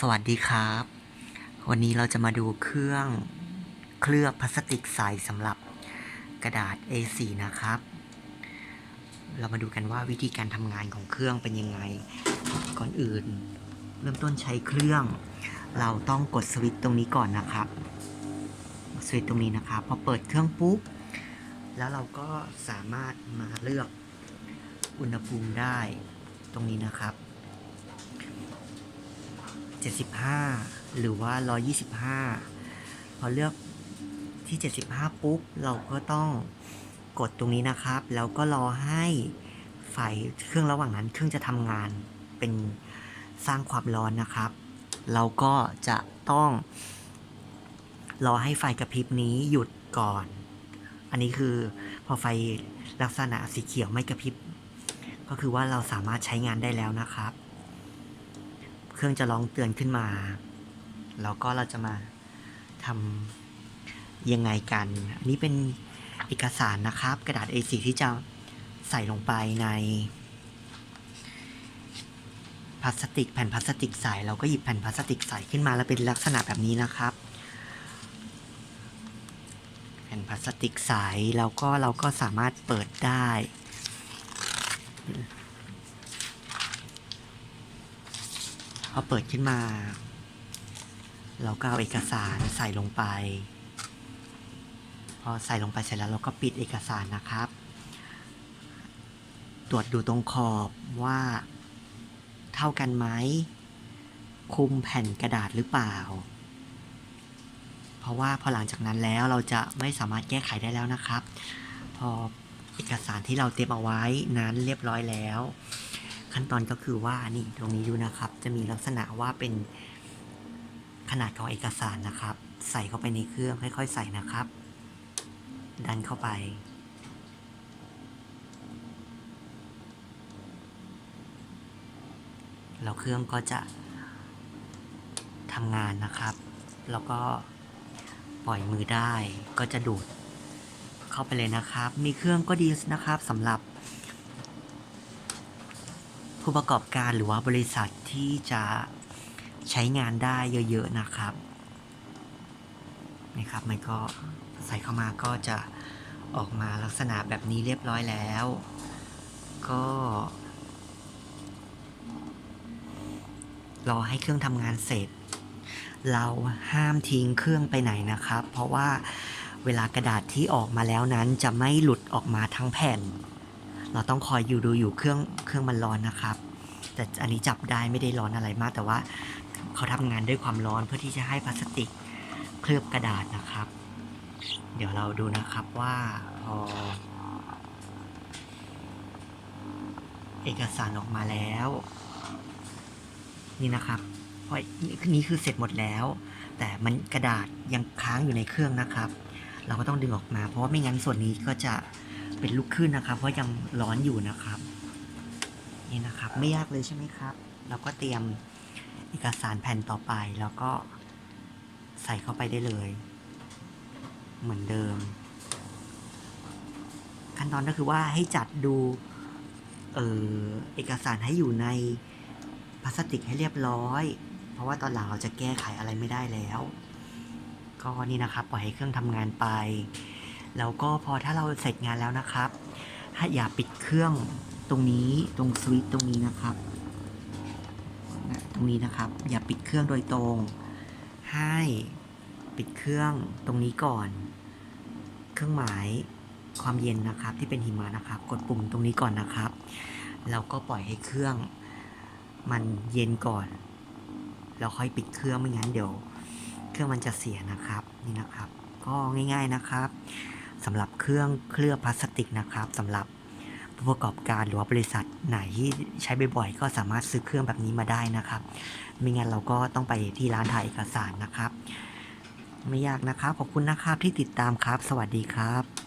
สวัสดีครับ วันนี้เราจะมาดูเครื่องเคลือบพลาสติกใสสำหรับกระดาษ A4 นะครับ เรามาดูกันว่าวิธีการทำงานของเครื่องเป็นยังไง ก่อนอื่น เริ่มต้นใช้เครื่อง เราต้องกดสวิตช์ตรงนี้ก่อนนะครับสวิตช์ตรงนี้นะครับพอเปิดเครื่องปุ๊บแล้วเราก็สามารถมาเลือกอุณหภูมิได้ตรงนี้นะครับ 75 หรือว่า 125 พอเลือกที่ 75 ปุ๊บ เราก็ต้องกดตรงนี้นะครับ แล้วก็รอให้ไฟเครื่องระหว่างนั้นเครื่องจะทำงานเป็นสร้างความร้อนนะครับ เราก็จะต้อง รอให้ไฟกระพริบนี้หยุดก่อน อันนี้คือพอไฟลักษณะสีเขียวไม่กระพริบ ก็คือว่าเราสามารถใช้งานได้แล้วนะครับ เครื่องจะร้องเตือนขึ้นมา แล้วก็เราจะมาทำยังไงกัน อันนี้เป็นเอกสารนะครับ กระดาษ A4 ที่จะใส่ลงไปในพลาสติก แผ่นพลาสติกใสเราก็หยิบแผ่นพลาสติกใสขึ้นมาแล้วเป็นลักษณะแบบนี้นะครับ แผ่นพลาสติกใสแล้วก็เราก็สามารถเปิดได้ อเปิดขึ้นมา เราก็เอาเอกสารใส่ลงไป พอใส่ลงไปเสร็จแล้วเราก็ปิดเอกสารนะครับ ตรวจดูตรงขอบว่าเท่ากันไหม คุมแผ่นกระดาษหรือเปล่า เพราะว่าพอหลังจากนั้นแล้วเราจะไม่สามารถแก้ไขได้แล้วนะครับ พอเอกสารที่เราเตรียมเอาไว้นั้นเรียบร้อยแล้ว ขั้นตอนก็คือว่านี่ตรงนี้ดูนะครับ จะมีลักษณะว่าเป็นขนาดของเอกสารนะครับ ใส่เข้าไปในเครื่องค่อยๆใส่นะครับ ดันเข้าไป แล้วเครื่องก็จะทำงานนะครับ แล้วก็ปล่อยมือได้ก็จะดูดเข้าไปเลยนะครับ มีเครื่องก็ดีนะครับสำหรับ ผู้ประกอบการหรือว่าบริษัทที่จะใช้งานได้เยอะๆนะครับนะครับมันก็ใส่เข้ามาก็จะออกมาลักษณะแบบนี้เรียบร้อยแล้ว ก็ รอให้เครื่องทำงานเสร็จ เราห้ามทิ้งเครื่องไปไหนนะครับ เพราะว่าเวลากระดาษที่ออกมาแล้วนั้นจะไม่หลุดออกมาทั้งแผ่น เราต้องคอยอยู่ดูอยู่เครื่องเครื่องมันร้อนนะครับ แต่อันนี้จับได้ไม่ได้ร้อนอะไรมาก แต่ว่าเขาทำงานด้วยความร้อนเพื่อที่จะให้พลาสติกเคลือบกระดาษนะครับ เดี๋ยวเราดูนะครับว่าพอ เอกสารออกมาแล้ว นี่นะครับเพราะนี่คือเสร็จหมดแล้ว แต่มันกระดาษยังค้างอยู่ในเครื่องนะครับ เราก็ต้องดึงออกมา เพราะว่าไม่งั้นส่วนนี้ก็จะ เป็นลูกขึ้นนะครับ เพราะยังร้อนอยู่นะครับ นี่นะครับ ไม่ยากเลยใช่ไหมครับ เราก็เตรียมเอกสารแผ่นต่อไปแล้วก็ใส่เข้าไปได้เลย เหมือนเดิม ขั้นตอนก็คือว่าให้จัดดูเออเอกสารให้อยู่ในพลาสติกให้เรียบร้อย เพราะว่าตอนหลังเราจะแก้ไขอะไรไม่ได้แล้ว ก็นี่นะครับปล่อยให้เครื่องทำงานไป แล้วก็พอถ้าเราเสร็จงานแล้วนะครับ ถ้าอย่าปิดเครื่องตรงนี้ตรงสวิตช์ตรงนี้นะครับ ตรงนี้นะครับ อย่าปิดเครื่องโดยตรง ให้ปิดเครื่องตรงนี้ก่อน เครื่องหมายความเย็นนะครับที่เป็นหิมะนะครับ กดปุ่มตรงนี้ก่อนนะครับ แล้วก็ปล่อยให้เครื่องมันเย็นก่อนแล้วค่อยปิดเครื่องไม่งั้นเดี๋ยว เครื่องมันจะเสียนะครับนี่นะครับ ก็ง่าย ๆนะครับ สำหรับเครื่องเคลือบพลาสติกนะครับสำหรับผู้ประกอบการหรือว่าบริษัทไหนที่ใช้บ่อยๆ ก็สามารถซื้อเครื่องแบบนี้มาได้นะครับไม่งั้นเราก็ต้องไปที่ร้านถ่ายเอกสารนะครับ ไม่ยากนะครับ ขอบคุณนะครับที่ติดตามครับ สวัสดีครับ